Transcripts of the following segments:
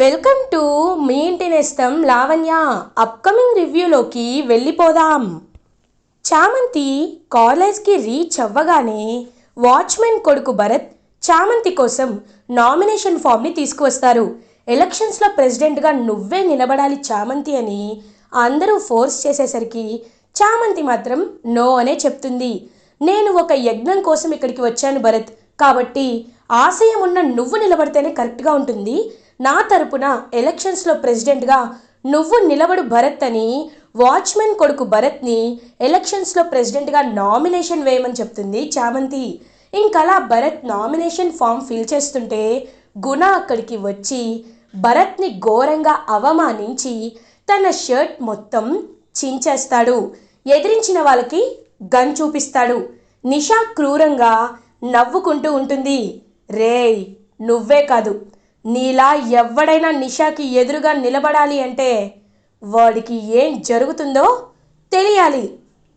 Welcome to me ఇంటి నేస్తం Lavanya upcoming రివ్యూలోకి వెళ్ళిపోదాం. చామంతి కాలేజ్కి రీచ్ అవ్వగానే వాచ్మెన్ కొడుకు భరత్ చామంతి కోసం నామినేషన్ ఫామ్ని తీసుకువస్తారు. ఎలక్షన్స్లో ప్రెసిడెంట్గా నువ్వే నిలబడాలి చామంతి అని అందరూ ఫోర్స్ చేసేసరికి చామంతి మాత్రం నో అనే చెప్తుంది. నేను ఒక యజ్ఞం కోసం ఇక్కడికి వచ్చాను భరత్. కాబట్టి ఆశయం ఉన్న నువ్వు నిలబడితేనే కరెక్ట్గా ఉంటుంది. నా తరపున ఎలక్షన్స్లో ప్రెసిడెంట్గా నువ్వు నిలబడు భరత్ అని వాచ్మెన్ కొడుకు భరత్ని ఎలక్షన్స్లో ప్రెసిడెంట్గా నామినేషన్ వేయమని చెప్తుంది చామంతి. ఇంకలా భరత్ నామినేషన్ ఫామ్ ఫిల్ చేస్తుంటే గుణ అక్కడికి వచ్చి భరత్ని ఘోరంగా అవమానించి తన షర్ట్ మొత్తం చించేస్తాడు. ఎదిరించిన వాళ్ళకి గన్ చూపిస్తాడు. నిషా క్రూరంగా నవ్వుకుంటూ ఉంటుంది. రేయ్ నువ్వే కాదు. నీలా ఎవడైనా నిషాకి ఎదురుగా నిలబడాలి అంటే వాడికి ఏం జరుగుతుందో తెలియాలి.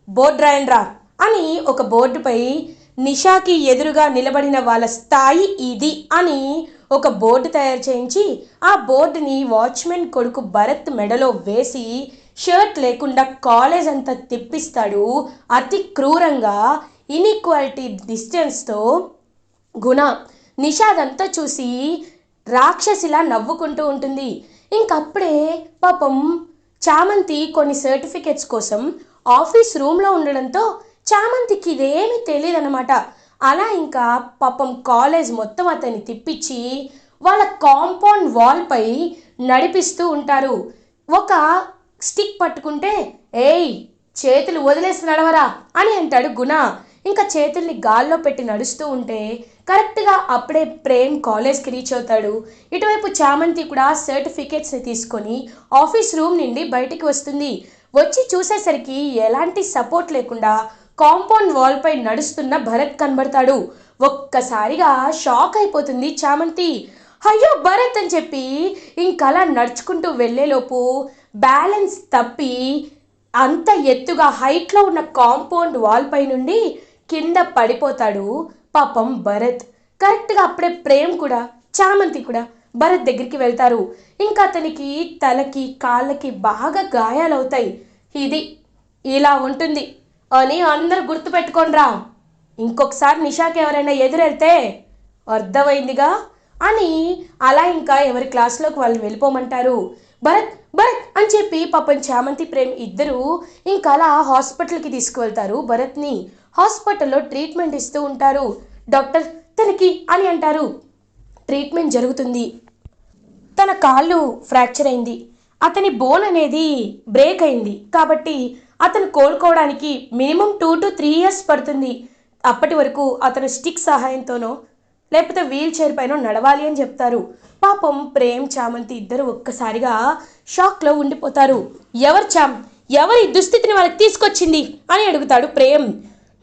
బోర్డు రాయండ్రా అని ఒక బోర్డుపై నిషాకి ఎదురుగా నిలబడిన వాళ్ళ స్థాయి ఇది అని ఒక బోర్డు తయారు చేయించి ఆ బోర్డుని వాచ్మెన్ కొడుకు భరత్ మెడలో వేసి షర్ట్ లేకుండా కాలేజ్ అంతా తిప్పిస్తాడు. అతి క్రూరంగా ఇన్ఈక్వాలిటీ డిస్టెన్స్తో గుణ. నిషాదంతా చూసి రాక్షసిలా నవ్వుకుంటూ ఉంటుంది. ఇంకప్పుడే పాపం చామంతి కొన్ని సర్టిఫికెట్స్ కోసం ఆఫీస్ రూమ్లో ఉండడంతో చామంతికి ఇదేమీ తెలియదన్నమాట అలా ఇంకా పాపం కాలేజ్ మొత్తం అతన్ని తిప్పించి వాళ్ళ కాంపౌండ్ వాల్పై నడిపిస్తూ ఉంటారు. ఒక స్టిక్ పట్టుకుంటే ఏయ్ చేతులు వదిలేసి నడవరా అని అంటాడు గుణ. ఇంకా చేతుల్ని గాల్లో పెట్టి నడుస్తూ ఉంటే కరెక్ట్గా అప్పుడే ప్రేమ్ కాలేజ్కి రీచ్ అవుతాడు. ఇటువైపు చామంతి కూడా సర్టిఫికేట్స్ని తీసుకొని ఆఫీస్ రూమ్ నుండి బయటికి వస్తుంది. వచ్చి చూసేసరికి ఎలాంటి సపోర్ట్ లేకుండా కాంపౌండ్ వాల్పై నడుస్తున్న భరత్ కనబడతాడు. ఒక్కసారిగా షాక్ అయిపోతుంది చామంతి. అయ్యో భరత్ అని చెప్పి ఇంకలా నడుచుకుంటూ వెళ్ళేలోపు బ్యాలెన్స్ తప్పి అంత ఎత్తుగా హైట్లో ఉన్న కాంపౌండ్ వాల్పై నుండి కింద పడిపోతాడు పాపం భరత్. కరెక్ట్గా అప్పుడే ప్రేమ్ కూడా చామంతి కూడా భరత్ దగ్గరికి వెళ్తారు. ఇంకా అతనికి తలకి కాళ్ళకి బాగా గాయాలవుతాయి. ఇది ఇలా ఉంటుంది అని అందరు గుర్తుపెట్టుకోండిరా ఇంకొకసారి నిషాకి ఎవరైనా ఎదురెళ్తే అర్థమైందిగా అని అలా ఇంకా ఎవరి క్లాస్లోకి వాళ్ళు వెళ్ళిపోమంటారు. భరత్ భరత్ అని చెప్పి పాపం చామంతి ప్రేమ్ ఇద్దరు ఇంకా అలా హాస్పిటల్కి తీసుకువెళ్తారు భరత్ని. హాస్పిటల్లో ట్రీట్మెంట్ ఇస్తూ ఉంటారు. డాక్టర్ తనకి అని అంటారు. ట్రీట్మెంట్ జరుగుతుంది. తన కాళ్ళు ఫ్రాక్చర్ అయింది. అతని బోన్ అనేది బ్రేక్ అయింది. కాబట్టి అతను కోలుకోవడానికి minimum two to three years పడుతుంది. అప్పటి వరకు అతను స్టిక్ సహాయంతోనో లేకపోతే వీల్ చైర్ పైన నడవాలి అని చెప్తారు. పాపం ప్రేమ్ చామంతి ఇద్దరు ఒక్కసారిగా షాక్లో ఉండిపోతారు. ఎవరు చామ్ ఎవరి దుస్థితిని వాళ్ళకి తీసుకొచ్చింది? అని అడుగుతాడు ప్రేమ్.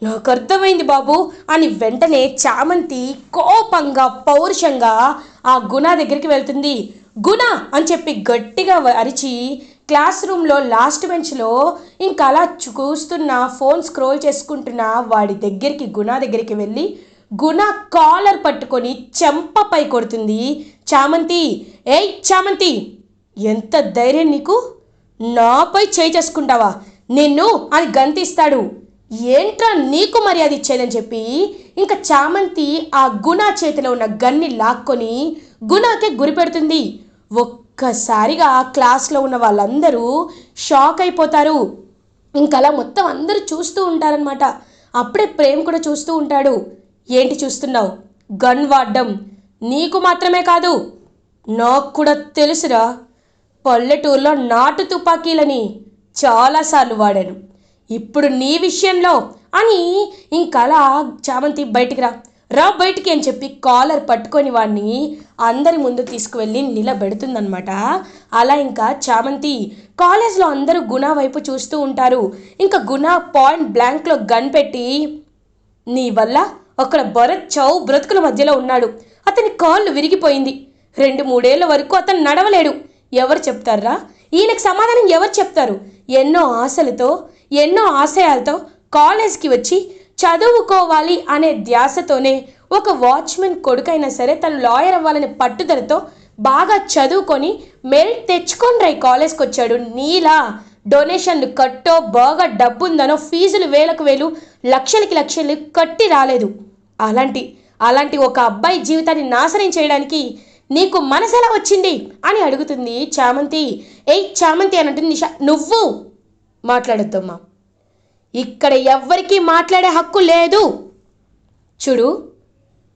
నాకు అర్థమైంది బాబు అని వెంటనే చామంతి కోపంగా పౌరుషంగా ఆ గుణ దగ్గరికి వెళ్తుంది. గుణ అని చెప్పి గట్టిగా అరిచి క్లాస్ రూమ్లో లాస్ట్ బెంచ్లో ఇంకా అలా చూస్తున్న ఫోన్ స్క్రోల్ చేసుకుంటున్న వాడి దగ్గరికి గుణ దగ్గరికి వెళ్ళి గుణ కాలర్ పట్టుకొని చెంపపై కొడుతుంది. చామంతి ఏయ్ చామంతి ఎంత ధైర్యం నీకు? నాపై చేయి చేసుకుంటావా? నిన్ను అని గంతిస్తాడు. ఏంట్రా నీకు మర్యాద ఇచ్చేదని చెప్పి ఇంకా చామంతి ఆ గుణా చేతిలో ఉన్న గన్ని లాక్కొని గుణాకే గురి పెడుతుంది. ఒక్కసారిగా క్లాస్లో ఉన్న వాళ్ళందరూ షాక్ అయిపోతారు. ఇంకలా మొత్తం అందరూ చూస్తూ ఉంటారనమాట అప్పుడే ప్రేమ్ కూడా చూస్తూ ఉంటాడు. ఏంటి చూస్తున్నావు? గన్ వాడడం. నీకు మాత్రమే కాదు. నాకు కూడా తెలుసురా. పల్లెటూరులో నాటు తుపాకీలని చాలాసార్లు వాడాను. ఇప్పుడు నీ విషయంలో అని ఇంకలా చామంతి బయటికి రా. రా బయటికి అని చెప్పి కాలర్ పట్టుకొని వాడిని అందరి ముందు తీసుకువెళ్ళి నిలబెడుతుందనమాట అలా ఇంకా చామంతి కాలేజ్లో అందరూ గుణ వైపు చూస్తూ ఉంటారు. ఇంకా గుణ పాయింట్ బ్లాంక్లో గన్ పెట్టి నీ వల్ల అక్కడ భరత్ చౌ బ్రతుకుల మధ్యలో ఉన్నాడు. అతని కాళ్ళు విరిగిపోయింది. రెండు మూడేళ్ళ వరకు అతను నడవలేడు. ఎవరు చెప్తారా? ఈయనకు సమాధానం ఎవరు చెప్తారు? ఎన్నో ఆశలతో ఎన్నో ఆశయాలతో కాలేజ్కి వచ్చి చదువుకోవాలి అనే ధ్యాసతోనే ఒక వాచ్మెన్ కొడుకైనా సరే తను లాయర్ అవ్వాలనే పట్టుదలతో బాగా చదువుకొని మెరిట్ తెచ్చుకొని రా కాలేజ్కి వచ్చాడు నీలా డొనేషన్లు కట్టో బాగా డబ్బుందనో ఫీజులు వేలకు వేలు లక్షలకి లక్షలు కట్టి రాలేదు. అలాంటి అలాంటి ఒక అబ్బాయి జీవితాన్ని నాశనం చేయడానికి నీకు మనసు ఎలా వచ్చింది? అని అడుగుతుంది చామంతి. ఏయ్ చామంతి అని అంటుంది నిషా నువ్వు మాట్లాడొద్దమ్మా. ఇక్కడ ఎవ్వరికీ మాట్లాడే హక్కు లేదు. చూడు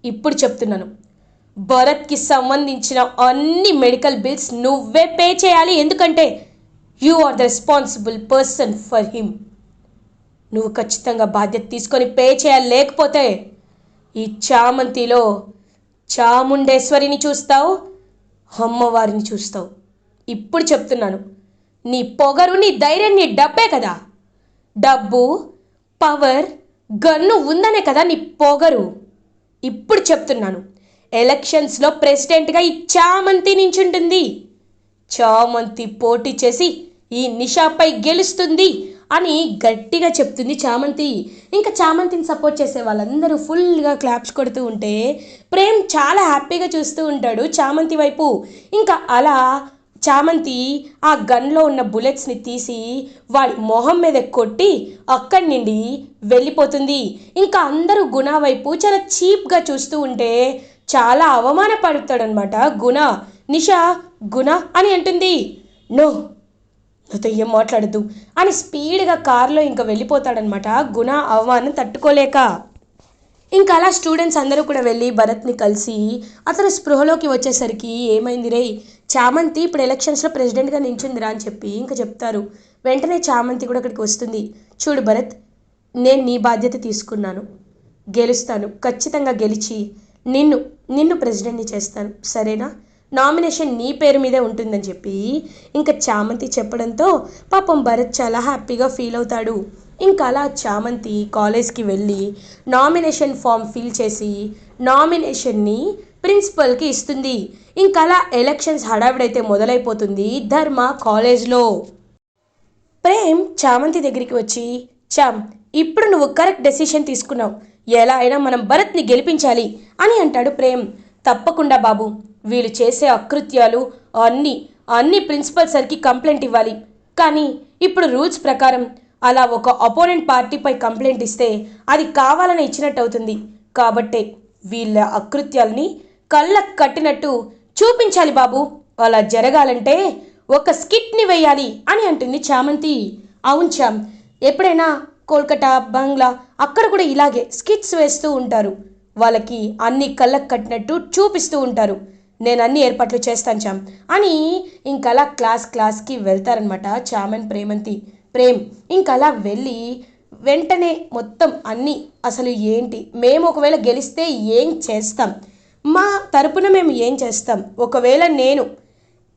ఇప్పుడు చెప్తున్నాను. భరత్కి సంబంధించిన అన్ని మెడికల్ బిల్స్ నువ్వే పే చేయాలి. ఎందుకంటే you are the responsible person for him. నువ్వు ఖచ్చితంగా బాధ్యత తీసుకొని పే చేయాలి. లేకపోతే ఈ చామంతిలో చాముండేశ్వరిని చూస్తావు అమ్మవారిని చూస్తావు. ఇప్పుడు చెప్తున్నాను. నీ పొగరు నీ ధైర్యం నీ డబ్బే కదా. డబ్బు పవర్ గన్ను ఉందనే కదా నీ పొగరు. ఇప్పుడు చెప్తున్నాను ఎలక్షన్స్లో ప్రెసిడెంట్గా ఈ చామంతి నించుంటుంది. చామంతి పోటీ చేసి ఈ నిషాపై గెలుస్తుంది అని గట్టిగా చెప్తుంది చామంతి. ఇంకా చామంతిని సపోర్ట్ చేసే వాళ్ళందరూ ఫుల్గా క్లాప్స్ కొడుతూ ఉంటే ప్రేమ్ చాలా హ్యాపీగా చూస్తూ ఉంటాడు చామంతి వైపు. ఇంకా అలా చామంతి ఆ గన్లో ఉన్న బుల్లెట్స్ని తీసి వాడి మొహం మీద కొట్టి అక్కడి నుండి వెళ్ళిపోతుంది. ఇంకా అందరూ గుణ వైపు చాలా చీప్గా చూస్తూ ఉంటే చాలా అవమానపడతాడనమాట గుణ నిషా గుణ అని అంటుంది. నో నాతో ఏం మాట్లాడద్దు అని స్పీడ్గా కారులో ఇంకా వెళ్ళిపోతాడనమాట గుణ అవమానం తట్టుకోలేక. ఇంకా అలా స్టూడెంట్స్ అందరూ కూడా వెళ్ళి భరత్ని కలిసి అతను స్పృహలోకి వచ్చేసరికి ఏమైంది రే? చామంతి ఇప్పుడు ఎలక్షన్స్లో ప్రెసిడెంట్గా నించుందిరా అని చెప్పి ఇంకా చెప్తారు. వెంటనే చామంతి కూడా అక్కడికి వస్తుంది. చూడు భరత్ నేను నీ బాధ్యత తీసుకున్నాను. గెలుస్తాను. ఖచ్చితంగా గెలిచి నిన్ను నిన్ను ప్రెసిడెంట్ని చేస్తాను. సరేనా? నామినేషన్ నీ పేరు మీదే ఉంటుందని చెప్పి ఇంకా చామంతి చెప్పడంతో పాపం భరత్ చాలా హ్యాపీగా ఫీల్ అవుతాడు. ఇంకా అలా చామంతి కాలేజ్కి వెళ్ళి నామినేషన్ ఫామ్ ఫిల్ చేసి నామినేషన్ని ప్రిన్సిపల్కి ఇస్తుంది. అలా ఎలక్షన్స్ హడావిడైతే మొదలైపోతుంది ధర్మ కాలేజ్లో. ప్రేమ్ చామంతి దగ్గరికి వచ్చి చామ్ ఇప్పుడు నువ్వు కరెక్ట్ డెసిషన్ తీసుకున్నావు. ఎలా అయినా మనం భరత్ని గెలిపించాలి అని అంటాడు ప్రేమ్. తప్పకుండా బాబు వీళ్ళు చేసే అకృత్యాలు అన్నీ అన్ని ప్రిన్సిపల్ సార్కి కంప్లైంట్ ఇవ్వాలి. కానీ ఇప్పుడు రూల్స్ ప్రకారం అలా ఒక అపోనెంట్ పార్టీపై కంప్లైంట్ ఇస్తే అది కావాలని ఇచ్చినట్టు అవుతుంది. కాబట్టే వీళ్ళ అకృత్యాల్ని కళ్ళకు కట్టినట్టు చూపించాలి బాబు. అలా జరగాలంటే ఒక స్కిట్ని వేయాలి అని అంటుంది చామంతి. అవును చామ్ ఎప్పుడైనా కోల్కతా బంగ్లా అక్కడ కూడా ఇలాగే స్కిట్స్ వేస్తూ ఉంటారు. వాళ్ళకి అన్ని కళ్ళకు కట్టినట్టు చూపిస్తూ ఉంటారు. నేను అన్ని ఏర్పాట్లు చేస్తాను చామ్ అని ఇంకలా క్లాస్ క్లాస్కి వెళ్తారనమాట చామన్ ప్రేమంతి. ప్రేమ్ ఇంకలా వెళ్ళి వెంటనే మొత్తం అన్నీ అసలు ఏంటి? మేము ఒకవేళ గెలిస్తే ఏం చేస్తాం? మా తరపున మేము ఏం చేస్తాం? ఒకవేళ నేను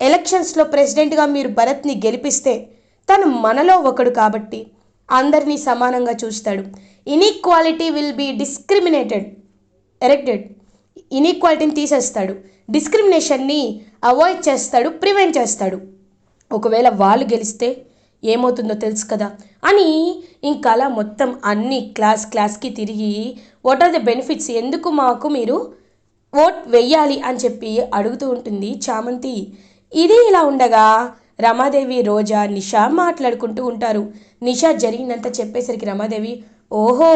ఎలక్షన్స్లో ప్రెసిడెంట్గా మీరు భరత్ని గెలిపిస్తే తను మనలో ఒకడు కాబట్టి అందరినీ సమానంగా చూస్తాడు. Inequality will be discriminated erected ఇనీక్వాలిటీని తీసేస్తాడు. డిస్క్రిమినేషన్ని అవాయిడ్ చేస్తాడు ప్రివెంట్ చేస్తాడు. ఒకవేళ వాళ్ళు గెలిస్తే ఏమవుతుందో తెలుసు కదా? అని ఇంకా అలా మొత్తం అన్ని క్లాస్ క్లాస్కి తిరిగి వాట్ ఆర్ ద బెనిఫిట్స్ ఎందుకు మాకు మీరు ఓట్ వెయ్యాలి అని చెప్పి అడుగుతూ ఉంటుంది చామంతి. ఇది ఇలా ఉండగా రమాదేవి రోజా నిషా మాట్లాడుకుంటూ ఉంటారు. నిషా జరిగిందంతా చెప్పేసరికి రమాదేవి ఓహో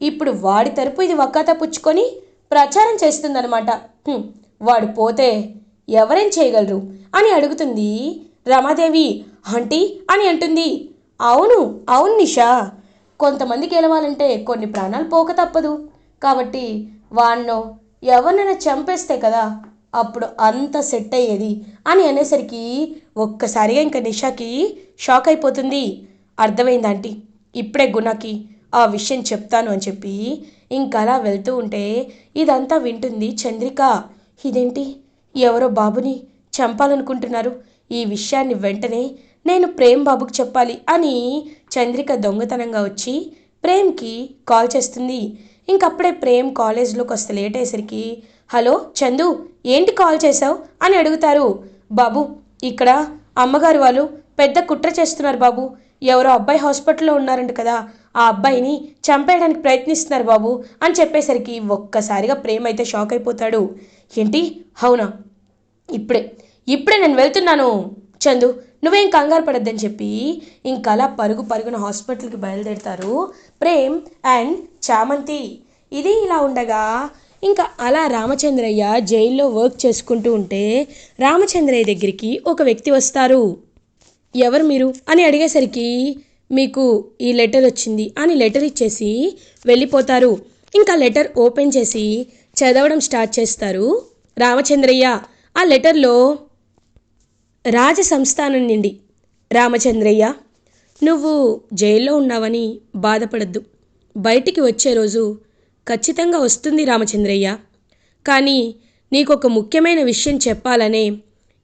ఇప్పుడు వాడి తరపు ఇది వక్కాత పుచ్చుకొని ప్రచారం చేస్తుందనమాట వాడు పోతే ఎవరేం చేయగలరు? అని అడుగుతుంది రమాదేవి. ఆంటీ అని అంటుంది. అవును అవును నిషా. కొంతమంది గెలవాలంటే కొన్ని ప్రాణాలు పోక తప్పదు. కాబట్టి వాణ్ణో ఎవరినైనా చంపేస్తే కదా అప్పుడు అంత సెట్ అయ్యేది అని అనేసరికి ఒక్కసారిగా ఇంకా నిషాకి షాక్ అయిపోతుంది. అర్థమైంది ఆంటీ ఇప్పుడే గుణకి ఆ విషయం చెప్తాను అని చెప్పి ఇంకా అలా వెళ్తూ ఉంటే ఇదంతా వింటుంది చంద్రిక. ఇదేంటి? ఎవరో బాబుని చంపాలనుకుంటున్నారు. ఈ విషయాన్ని వెంటనే నేను ప్రేమ్ బాబుకు చెప్పాలి అని చంద్రిక దొంగతనంగా వచ్చి ప్రేమ్కి కాల్ చేస్తుంది. ఇంకప్పుడే ప్రేమ్ కాలేజ్లోకి వస్తే లేట్ అయ్యేసరికి హలో చందు ఏంటి కాల్ చేశావు? అని అడుగుతారు. బాబు ఇక్కడ అమ్మగారు వాళ్ళు పెద్ద కుట్ర చేస్తున్నారు బాబు. ఎవరో అబ్బాయి హాస్పిటల్లో ఉన్నారంట కదా ఆ అబ్బాయిని చంపేయడానికి ప్రయత్నిస్తున్నారు బాబు అని చెప్పేసరికి ఒక్కసారిగా ప్రేమ్ అయితే షాక్ అయిపోతాడు. ఏంటి? అవునా? ఇప్పుడే ఇప్పుడే నేను వెళ్తున్నాను. చందు నువ్వేం కంగారు పడద్దని చెప్పి ఇంకలా పరుగు పరుగున హాస్పిటల్కి బయలుదేరుతారు ప్రేమ్ అండ్ చామంతి. ఇది ఇలా ఉండగా ఇంకా అలా రామచంద్రయ్య జైల్లో వర్క్ చేసుకుంటూ ఉంటే రామచంద్రయ్య దగ్గరికి ఒక వ్యక్తి వస్తారు. ఎవరు మీరు? అని అడిగేసరికి మీకు ఈ లెటర్ వచ్చింది అని లెటర్ ఇచ్చేసి వెళ్ళిపోతారు. ఇంకా లెటర్ ఓపెన్ చేసి చదవడం స్టార్ట్ చేస్తారు రామచంద్రయ్య. ఆ లెటర్లో రాజ సంస్థానం నుండి. రామచంద్రయ్య నువ్వు జైల్లో ఉన్నావని బాధపడద్దు. బయటికి వచ్చే రోజు ఖచ్చితంగా వస్తుంది రామచంద్రయ్య. కానీ నీకు ఒక ముఖ్యమైన విషయం చెప్పాలనే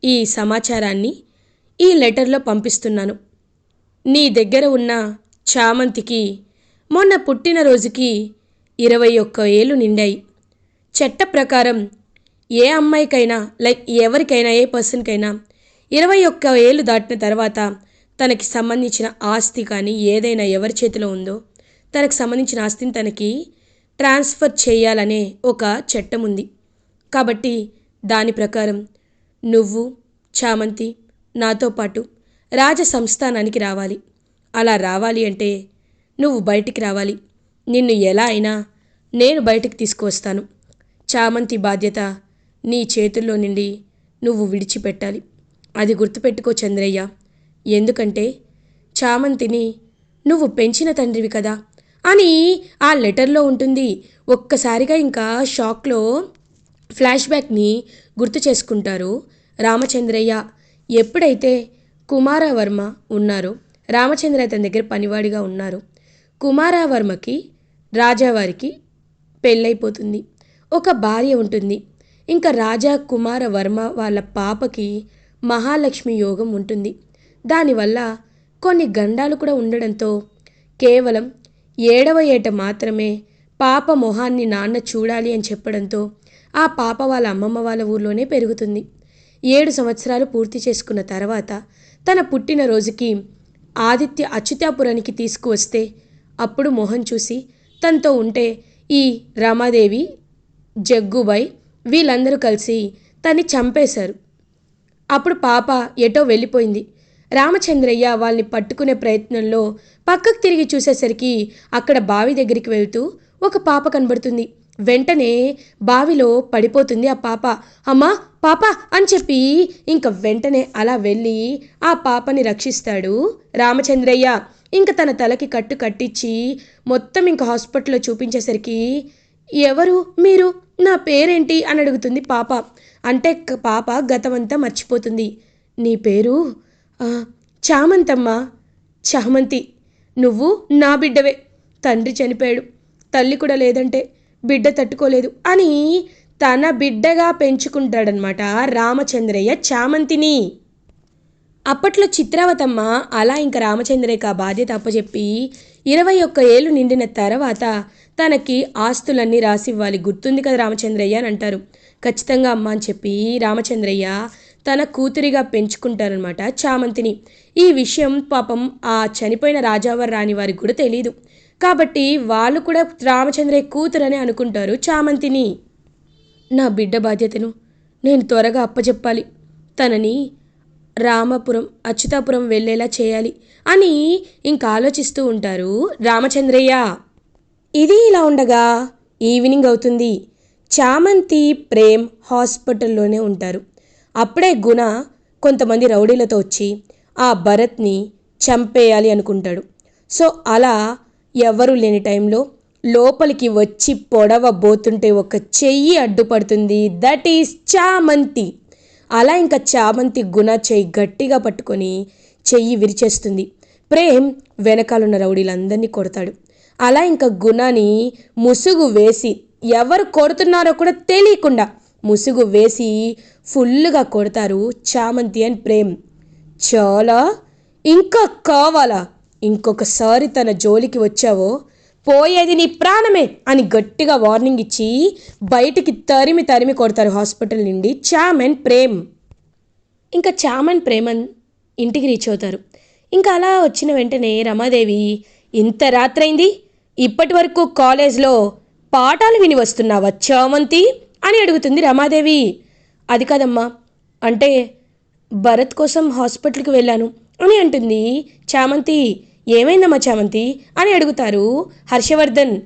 ఈ సమాచారాన్ని ఈ లెటర్లో పంపిస్తున్నాను. నీ దగ్గర ఉన్న చామంతికి మొన్న పుట్టినరోజుకి ఇరవై ఒక్క ఏళ్ళు నిండాయి. చట్ట ప్రకారం ఏ అమ్మాయికైనా లైక్ ఎవరికైనా ఏ పర్సన్కైనా ఇరవై ఒక్క ఏళ్ళు దాటిన తర్వాత తనకి సంబంధించిన ఆస్తి కానీ ఏదైనా ఎవరి చేతిలో ఉందో తనకు సంబంధించిన ఆస్తిని తనకి ట్రాన్స్ఫర్ చేయాలనే ఒక చట్టం ఉంది కాబట్టి దాని ప్రకారం నువ్వు చామంతి నాతో పాటు రాజ సంస్థానానికి రావాలి. అలా రావాలి అంటే నువ్వు బయటికి రావాలి. నిన్ను ఎలా అయినా నేను బయటికి తీసుకువస్తాను. చామంతి బాధ్యత నీ చేతుల్లో నుండి నువ్వు విడిచిపెట్టాలి. అది గుర్తుపెట్టుకో చంద్రయ్య. ఎందుకంటే చామంతిని నువ్వు పెంచిన తండ్రివి కదా. అని ఆ లెటర్లో ఉంటుంది. ఒక్కసారిగా ఇంకా షాక్లో ఫ్లాష్ బ్యాక్ని గుర్తు చేసుకుంటారు రామచంద్రయ్య. ఎప్పుడైతే కుమారవర్మ ఉన్నారో రామచంద్ర తన దగ్గర పనివాడిగా ఉన్నారు కుమారవర్మకి రాజావారికి పెళ్ళైపోతుంది. ఒక భార్య ఉంటుంది. ఇంకా రాజా కుమార వర్మ వాళ్ళ పాపకి మహాలక్ష్మి యోగం ఉంటుంది. దానివల్ల కొన్ని గండాలు కూడా ఉండడంతో కేవలం ఏడవ ఏట మాత్రమే పాప మొహాన్ని నాన్న చూడాలి అని చెప్పడంతో ఆ పాప వాళ్ళ అమ్మమ్మ వాళ్ళ ఊర్లోనే పెరుగుతుంది. ఏడు సంవత్సరాలు పూర్తి చేసుకున్న తర్వాత తన పుట్టినరోజుకి ఆదిత్య అచ్యుతాపురానికి తీసుకువస్తే అప్పుడు మొహం చూసి తనతో ఉంటే ఈ రమాదేవి జగ్గుబాయ్ వీళ్ళందరూ కలిసి తన్ని చంపేశారు. అప్పుడు పాప ఎటో వెళ్ళిపోయింది. రామచంద్రయ్య వాళ్ళని పట్టుకునే ప్రయత్నంలో పక్కకు తిరిగి చూసేసరికి అక్కడ బావి దగ్గరికి వెళ్తూ ఒక పాప కనబడుతుంది. వెంటనే బావిలో పడిపోతుంది ఆ పాప. అమ్మా పాప అని చెప్పి ఇంక వెంటనే అలా వెళ్ళి ఆ పాపని రక్షిస్తాడు రామచంద్రయ్య. ఇంక తన తలకి కట్టు కట్టించి మొత్తం ఇంక హాస్పిటల్లో చూపించేసరికి ఎవరు మీరు? నా పేరేంటి అని అడుగుతుంది పాప. అంటే పాప గతమంతా మర్చిపోతుంది. నీ పేరు? చామంతమ్మా చామంతమ్మ. చామంతి. నువ్వు నా బిడ్డవే. తండ్రి చనిపోయాడు. తల్లి కూడా లేదంటే బిడ్డ తట్టుకోలేదు అని తన బిడ్డగా పెంచుకుంటాడనమాట రామచంద్రయ్య చామంతిని. అప్పట్లో చిత్రావతమ్మ అలా ఇంకా రామచంద్రయ్యకు ఆ బాధ్యత అప్పచెప్పి ఇరవై ఒక్క ఏళ్ళు నిండిన తర్వాత తనకి ఆస్తులన్నీ రాసివ్వాలి. గుర్తుంది కదా రామచంద్రయ్య అని అంటారు. ఖచ్చితంగా అమ్మ అని చెప్పి రామచంద్రయ్య తన కూతురిగా పెంచుకుంటారనమాట చామంతిని. ఈ విషయం పాపం ఆ చనిపోయిన రాజావర్ రాని వారికి కూడా తెలియదు కాబట్టి వాళ్ళు కూడా రామచంద్రయ్య కూతురని అనుకుంటారు చామంతిని. నా బిడ్డ బాధ్యతను నేను త్వరగా అప్పచెప్పాలి తనని రామపురం అచ్యుతాపురం వెళ్ళేలా చేయాలి అని ఇంకా ఆలోచిస్తూ ఉంటారు రామచంద్రయ్య. ఇది ఇలా ఉండగా ఈవినింగ్ అవుతుంది. చామంతి ప్రేమ్ హాస్పిటల్లోనే ఉంటారు. అప్పుడే గుణ కొంతమంది రౌడీలతో వచ్చి ఆ భరత్ని చంపేయాలి అనుకుంటాడు. సో అలా ఎవరు లేని టైంలో లోపలికి వచ్చి పొడవబోతుంటే ఒక చెయ్యి అడ్డుపడుతుంది. దట్ ఈస్ చామంతి. అలా ఇంకా చామంతి గుణ చెయ్యి గట్టిగా పట్టుకొని చెయ్యి విరిచేస్తుంది. ప్రేమ్ వెనకాలన్న రౌడీలందరినీ కొడతాడు. అలా ఇంకా గుణని ముసుగు వేసి ఎవరు కొడుతున్నారో కూడా తెలియకుండా ముసుగు వేసి ఫుల్లుగా కొడతారు చామంతి అండ్ ప్రేమ్. చాలా? ఇంకా కావాలా? ఇంకొకసారి తన జోలికి వచ్చావో? పోయేది నీ ప్రాణమే అని గట్టిగా వార్నింగ్ ఇచ్చి బయటికి తరిమి తరిమి కొడతారు హాస్పిటల్ నుండి చామ్ అండ్ ప్రేమ్. ఇంకా చామన్ ప్రేమన్ ఇంటికి రీచ్ అవుతారు. ఇంకా అలా వచ్చిన వెంటనే రమాదేవి ఇంత రాత్రైంది? ఇప్పటి వరకు కాలేజ్లో పాఠాలు విని వస్తున్నావా చామంతి? అని అడుగుతుంది రమాదేవి. అది కాదమ్మా. అంటే భరత్ కోసం హాస్పిటల్కి వెళ్ళాను అని అంటుంది చామంతి. ఏమైందమ్మా చామంతి? అని అడుగుతారు హర్షవర్ధన్.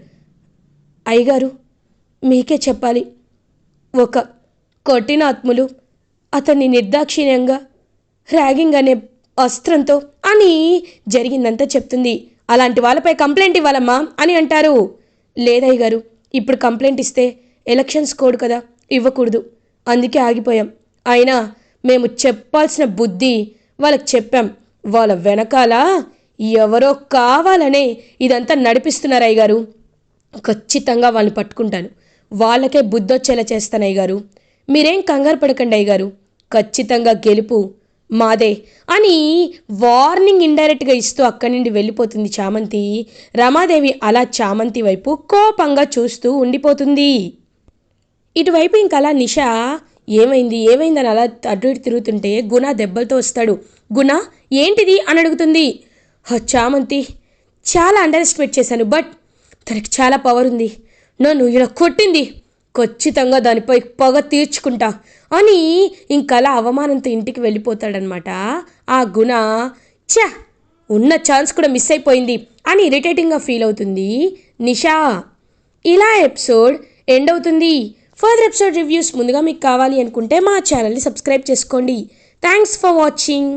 అయ్యగారు మీకే చెప్పాలి. ఒక కొట్టిన ఆత్ములు అతన్ని నిర్దాక్షిణ్యంగా ర్యాగింగ్ అనే అస్త్రంతో అని జరిగిందంతా చెప్తుంది అలాంటి వాళ్ళపై కంప్లైంట్ ఇవ్వాలమ్మా అని అంటారు. లేదయ్య గారు ఇప్పుడు కంప్లైంట్ ఇస్తే ఎలక్షన్స్ కోడ్ కదా ఇవ్వకూడదు. అందుకే ఆగిపోయాం. అయినా మేము చెప్పాల్సిన బుద్ధి వాళ్ళకి చెప్పాం. వాళ్ళ వెనకాల ఎవరో కావాలనే ఇదంతా నడిపిస్తున్నారు అయ్యగారు ఖచ్చితంగా వాళ్ళని పట్టుకుంటాను. వాళ్ళకే బుద్ధొచ్చేలా చేస్తాను అయ్యగారు మీరేం కంగారు పడకండి అయ్యగారు ఖచ్చితంగా గెలుపు మాదే అని వార్నింగ్ ఇండైరెక్ట్గా ఇస్తూ అక్కడి నుండి వెళ్ళిపోతుంది చామంతి. రమాదేవి అలా చామంతి వైపు కోపంగా చూస్తూ ఉండిపోతుంది. ఇటువైపు ఇంక అలా నిష ఏమైంది ఏమైందని అలా అటు ఇటు తిరుగుతుంటే గుణ దెబ్బలతో వస్తాడు. గుణ ఏంటిది అని అడుగుతుంది. చామంతి చాలా అండర్ ఎస్టిమేట్ చేశాను బట్ తనకి చాలా పవర్ ఉంది. నన్ను ఇలా కొట్టింది. ఖచ్చితంగా దానిపై పొగ తీర్చుకుంటా అని ఇంకలా అవమానంతో ఇంటికి వెళ్ళిపోతాడనమాట. ఆ గుణ ఛ ఉన్న ఛాన్స్ కూడా మిస్ అయిపోయింది అని ఇరిటేటింగ్గా ఫీల్ అవుతుంది నిషా. ఇలా ఎపిసోడ్ ఎండ్ అవుతుంది. ఫర్దర్ ఎపిసోడ్ రివ్యూస్ ముందుగా మీకు కావాలి అనుకుంటే మా ఛానల్ని సబ్స్క్రైబ్ చేసుకోండి. Thanks for watching.